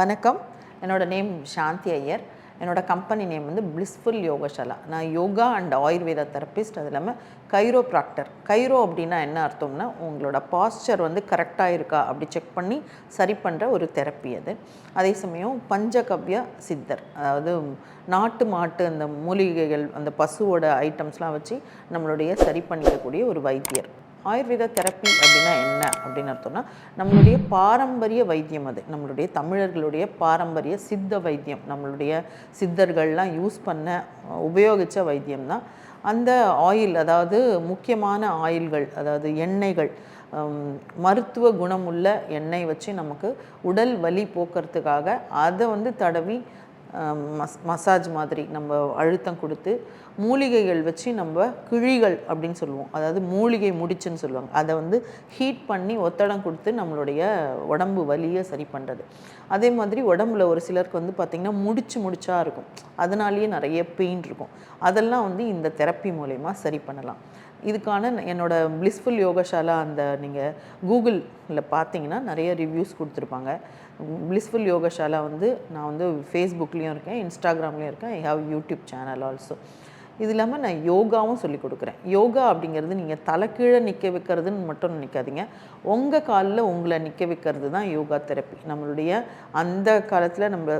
வணக்கம். என்னோட நேம் சாந்தி ஐயர். என்னோட கம்பெனி நேம் வந்து பிளிஸ்ஃபுல் யோகசாலா நான் யோகா அண்ட் ஆயுர்வேதா தெரபிஸ்ட் அது இல்லாமல் கைரோ ப்ராக்டர் கைரோ அப்படின்னா என்ன அர்த்தம்னா உங்களோட பாஸ்டர் வந்து கரெக்டாக இருக்கா அப்படி செக் பண்ணி சரி பண்ணுற ஒரு தெரப்பி அது. அதே சமயம் பஞ்சகவ்ய சித்தர். அதாவது நாட்டு மாட்டு அந்த மூலிகைகள் அந்த பசுவோட ஐட்டம்ஸ்லாம் வச்சு நம்மளுடைய சரி பண்ணிக்கக்கூடிய ஒரு வைத்தியர். ஆயுர்வேத தெரப்பி அப்படின்னா என்ன? அப்படின்னு அர்த்தம்னா நம்மளுடைய பாரம்பரிய வைத்தியம் அது. நம்மளுடைய தமிழர்களுடைய பாரம்பரிய சித்த வைத்தியம். நம்மளுடைய சித்தர்கள்லாம் யூஸ் பண்ண உபயோகித்த வைத்தியம் தான் அந்த ஆயில் அதாவது முக்கியமான ஆயில்கள் அதாவது எண்ணெய்கள் மருத்துவ குணமுள்ள எண்ணெய் வச்சு நமக்கு உடல் வலி போக்குறதுக்காக அதை வந்து தடவி மஸ் மசாஜ் மாதிரி நம்ம அழுத்தம் கொடுத்து மூலிகைகள் வச்சு நம்ம கிழிகள் அப்படின்னு சொல்லுவோம். அதாவது மூலிகை முடிச்சுன்னு சொல்லுவாங்க. அதை வந்து ஹீட் பண்ணி ஒத்தடம் கொடுத்து நம்மளுடைய உடம்பு வலியை சரி பண்ணுறது அதே மாதிரி உடம்புல ஒரு சிலருக்கு வந்து பார்த்திங்கன்னா முடிச்சு முடிச்சா இருக்கும். அதனாலேயே நிறைய பெயின் இருக்கும். அதெல்லாம் வந்து இந்த தெரப்பி மூலயமா சரி பண்ணலாம். இதுக்கான என்னோட பிளிஸ்ஃபுல் யோகசாலா அந்த நீங்கள் கூகுளில் பார்த்தீங்கன்னா நிறைய ரிவ்யூஸ் கொடுத்துருப்பாங்க. பிளிஸ்ஃபுல் யோகசாலா வந்து நான் வந்து ஃபேஸ்புக்லேயும் இருக்கேன் இன்ஸ்டாகிராம்லேயும் இருக்கேன் I have YouTube channel also இது இல்லாமல் நான் யோகாவும் சொல்லிக் கொடுக்குறேன். யோகா அப்படிங்கிறது நீங்கள் தலைக்கீழே நிற்க வைக்கிறதுன்னு மட்டும் நினைக்காதீங்க. உங்கள் காலில் உங்களை நிற்க வைக்கிறது தான் யோகா தெரப்பி நம்மளுடைய அந்த காலத்தில் நம்ம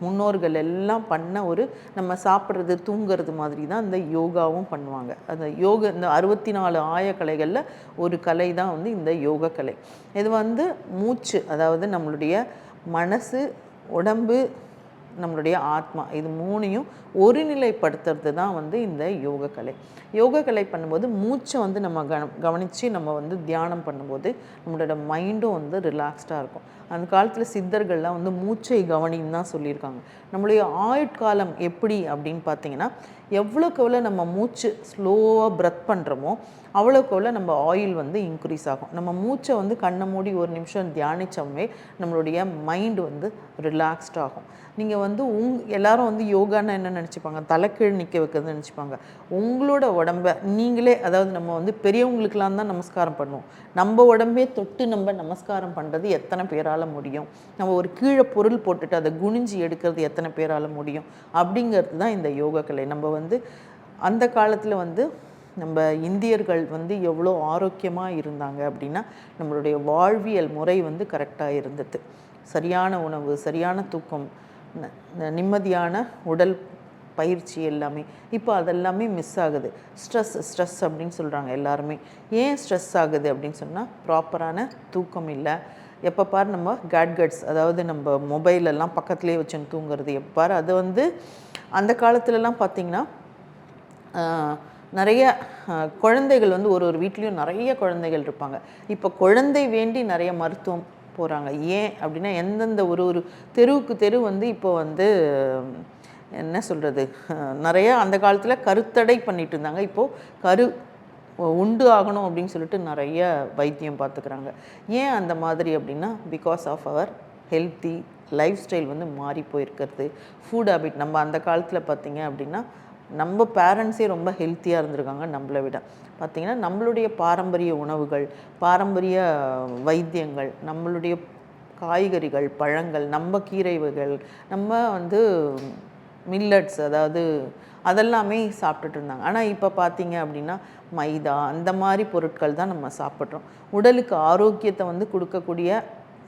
முன்னோர்கள் எல்லாம் பண்ண ஒரு நம்ம சாப்பிட்றது தூங்குறது மாதிரி தான் இந்த யோகாவும் பண்ணுவாங்க. அந்த யோக இந்த அறுபத்தி நாலு ஆயக்கலைகளில் ஒரு கலை தான் வந்து இந்த யோக கலை இது வந்து மூச்சு அதாவது நம்மளுடைய மனசு உடம்பு நம்மளுடைய ஆத்மா. இது மூணையும் ஒருநிலைப்படுத்துறது தான் வந்து இந்த யோக கலை யோக கலை பண்ணும்போது மூச்சை வந்து நம்ம கவ கவனித்து நம்ம வந்து தியானம் பண்ணும்போது நம்மளோட மைண்டும் வந்து ரிலாக்ஸ்டாக இருக்கும். அந்த காலத்தில் சித்தர்கள்லாம் வந்து மூச்சை கவனின்னு தான் சொல்லியிருக்காங்க. நம்மளுடைய ஆயுட்காலம் எப்படி அப்படின்னு பார்த்தீங்கன்னா எவ்வளோக்கு எவ்வளோ நம்ம மூச்சு ஸ்லோவாக ப்ரெத் பண்ணுறோமோ அவ்வளோக்கு எவ்வளோ நம்ம ஆயில் வந்து இன்க்ரீஸ் ஆகும். நம்ம மூச்சை வந்து கண்ணை மூடி ஒரு நிமிஷம் தியானித்தோமே நம்மளுடைய மைண்ட் வந்து ரிலாக்ஸ்ட் ஆகும். நீங்கள் வந்து உங் எல்லாரும் வந்து யோகான்னு என்ன நினச்சிப்பாங்க? தலைக்கீழ் நிற்க வைக்கிறதுன்னு நினச்சிப்பாங்க. உங்களோட உடம்ப நீங்களே அதாவது நம்ம வந்து பெரியவங்களுக்கெல்லாம் தான் நமஸ்காரம் பண்ணுவோம். நம்ம உடம்பே தொட்டு நம்ம நமஸ்காரம் பண்ணுறது எத்தனை பேரால் முடியும்? நம்ம ஒரு கீழே பொருள் போட்டுட்டு அதை குனிஞ்சு எடுக்கிறது எத்தனை பேரால் முடியும்? அப்படிங்கிறது தான் இந்த யோகா கலை நம்ம வந்து அந்த காலத்தில் வந்து நம்ம இந்தியர்கள் வந்து எவ்வளோ ஆரோக்கியமாக இருந்தாங்க அப்படின்னா நம்மளுடைய வாழ்வியல் முறை வந்து கரெக்டாக இருந்தது. சரியான உணவு சரியான தூக்கம் நிம்மதியான உடல் பயிற்சி எல்லாமே. இப்போ அதெல்லாமே மிஸ் ஆகுது. ஸ்ட்ரெஸ் ஸ்ட்ரெஸ் அப்படின்னு சொல்கிறாங்க எல்லாருமே. ஏன் ஸ்ட்ரெஸ் ஆகுது அப்படின்னு சொன்னால் ப்ராப்பரான தூக்கம் இல்லை. எப்போ பார் நம்ம கேட்கட்ஸ் அதாவது நம்ம மொபைலெல்லாம் பக்கத்துலேயே வச்சுன்னு தூங்குறது. எப்போ பார் அது வந்து அந்த காலத்துலலாம் பார்த்திங்கன்னா நிறைய குழந்தைகள் வந்து ஒரு ஒரு வீட்லேயும் நிறைய குழந்தைகள் இருப்பாங்க. இப்போ குழந்தை வேண்டி நிறைய மருத்துவம் போகிறாங்க ஏன் அப்படின்னா எந்தெந்த ஒரு ஒரு தெருவுக்கு தெரு வந்து இப்போ வந்து என்ன சொல்கிறது நிறைய அந்த காலத்தில் கருத்தடை பண்ணிட்டு இருந்தாங்க. இப்போது கரு உண்டு ஆகணும் அப்படின்னு சொல்லிட்டு நிறைய வைத்தியம் பார்த்துக்கிறாங்க. ஏன் அந்த மாதிரி அப்படின்னா because of our healthy lifestyle வந்து மாறி போயிருக்கிறது. ஃபுட் ஹேபிட் நம்ம அந்த காலத்தில் பார்த்தீங்க அப்படின்னா நம்ம பேரண்ட்ஸே ரொம்ப ஹெல்த்தியாக இருந்திருக்காங்க நம்மளை விட. பார்த்திங்கன்னா நம்மளுடைய பாரம்பரிய உணவுகள் பாரம்பரிய வைத்தியங்கள் நம்மளுடைய காய்கறிகள் பழங்கள் நம்ம கீரை வகைகள் நம்ம வந்து மில்லட்ஸ் அதாவது அதெல்லாமே சாப்பிட்டுட்டு இருந்தாங்க. ஆனால் இப்போ பார்த்தீங்க அப்படின்னா மைதா அந்த மாதிரி பொருட்கள் தான் நம்ம சாப்பிட்றோம். உடலுக்கு ஆரோக்கியத்தை வந்து கொடுக்கக்கூடிய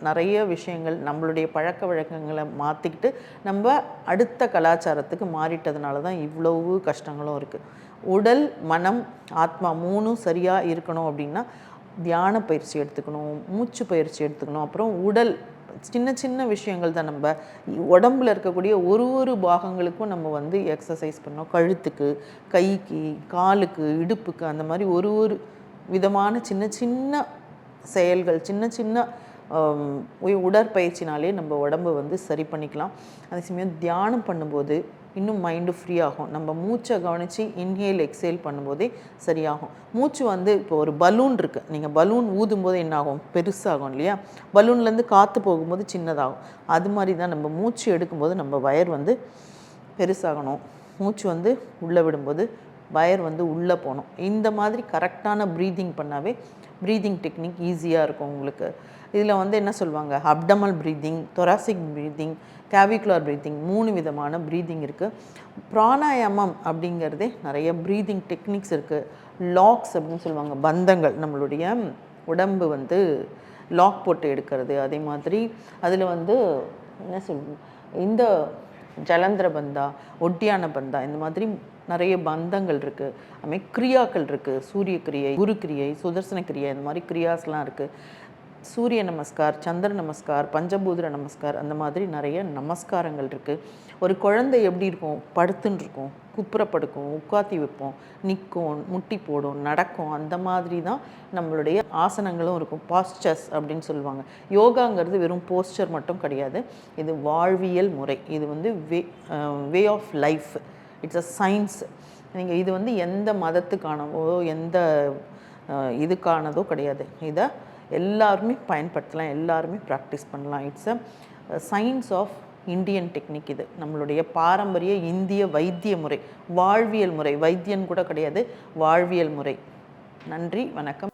நிறைய விஷயங்கள் நம்மளுடைய பழக்க வழக்கங்களை மாற்றிக்கிட்டு நம்ம அடுத்த கலாச்சாரத்துக்கு மாறிட்டதுனால தான் இவ்வளவு கஷ்டங்களும் இருக்குது உடல் மனம் ஆத்மா மூணும் சரியாக இருக்கணும் அப்படின்னா தியான பயிற்சி எடுத்துக்கணும் மூச்சு பயிற்சி எடுத்துக்கணும் அப்புறம் உடல் சின்ன சின்ன விஷயங்கள் தான் நம்ம உடம்புல இருக்கக்கூடிய ஒரு ஒரு பாகங்களுக்கும் நம்ம வந்து எக்ஸசைஸ் பண்ணோம் கழுத்துக்கு கைக்கு காலுக்கு இடுப்புக்கு அந்த மாதிரி ஒரு ஒரு விதமான சின்ன சின்ன செயல்கள் சின்ன சின்ன உடற்பயிற்சினாலே நம்ம உடம்பு வந்து சரி பண்ணிக்கலாம். அதே சமயம் தியானம் பண்ணும்போது இன்னும் மைண்டு ஃப்ரீ ஆகும் நம்ம மூச்சை கவனித்து இன்ஹேல் எக்ஸேல் பண்ணும்போதே சரியாகும். மூச்சு வந்து இப்போ ஒரு பலூன் இருக்குது நீங்கள் பலூன் ஊதும்போது என்ன ஆகும் பெருசாகும் இல்லையா? பலூன்லேருந்து காற்று போகும்போது சின்னதாகும். அது மாதிரி தான் நம்ம மூச்சு எடுக்கும்போது நம்ம வயர் வந்து பெருசாகணும். மூச்சு வந்து உள்ளே விடும்போது வயர் வந்து உள்ளே போகணும். இந்த மாதிரி கரெக்டான ப்ரீதிங் பண்ணாவே ப்ரீதிங் டெக்னிக் ஈஸியாக இருக்கும் உங்களுக்கு. இதில் வந்து என்ன சொல்லுவாங்க? Abdominal breathing thoracic breathing clavicular breathing மூணு விதமான ப்ரீதிங் இருக்குது பிராணாயாமம் அப்படிங்கிறதே நிறைய ப்ரீதிங் டெக்னிக்ஸ் இருக்குது லாக்ஸ் அப்படின்னு சொல்லுவாங்க. பந்தங்கள். நம்மளுடைய உடம்பு வந்து லாக் போட்டு எடுக்கிறது. அதே மாதிரி அதில் வந்து என்ன சொல் இந்த ஜலந்திர பந்தா ஒட்டியான பந்தா இந்த மாதிரி நிறைய பந்தங்கள் இருக்குது அதுமாதிரி கிரியாக்கள் இருக்குது சூரிய கிரியை குரு கிரியை சுதர்சன கிரியை இந்த மாதிரி கிரியாஸ்லாம் இருக்குது சூரிய நமஸ்கார் சந்திர நமஸ்கார் பஞ்சபூதிர நமஸ்கார் அந்த மாதிரி நிறைய நமஸ்காரங்கள் இருக்குது ஒரு குழந்தை எப்படி இருக்கும்? படுத்துன்னு இருக்கும். குப்புற படுக்கும் உட்காத்தி வைப்போம் நிற்கும் முட்டி போடும் நடக்கும். அந்த மாதிரி தான் நம்மளுடைய ஆசனங்களும் இருக்கும். பாஸ்டர்ஸ் அப்படின்னு சொல்லுவாங்க. யோகாங்கிறது வெறும் போஸ்டர் மட்டும் கிடையாது. இது வாழ்வியல் முறை. இது வந்து way way of life it's a science நீங்கள் இது வந்து எந்த மதத்துக்கானவோ எந்த இதுக்கானதோ கிடையாது. இதை எல்லாருமே பயன்படுத்தலாம் எல்லாருமே ப்ராக்டிஸ் பண்ணலாம். It's a science of Indian technique இது. நம்மளுடைய பாரம்பரிய இந்திய வைத்திய முறை வாழ்வியல் முறை. வைத்தியன் கூட கிடையாது வாழ்வியல் முறை. நன்றி வணக்கம்.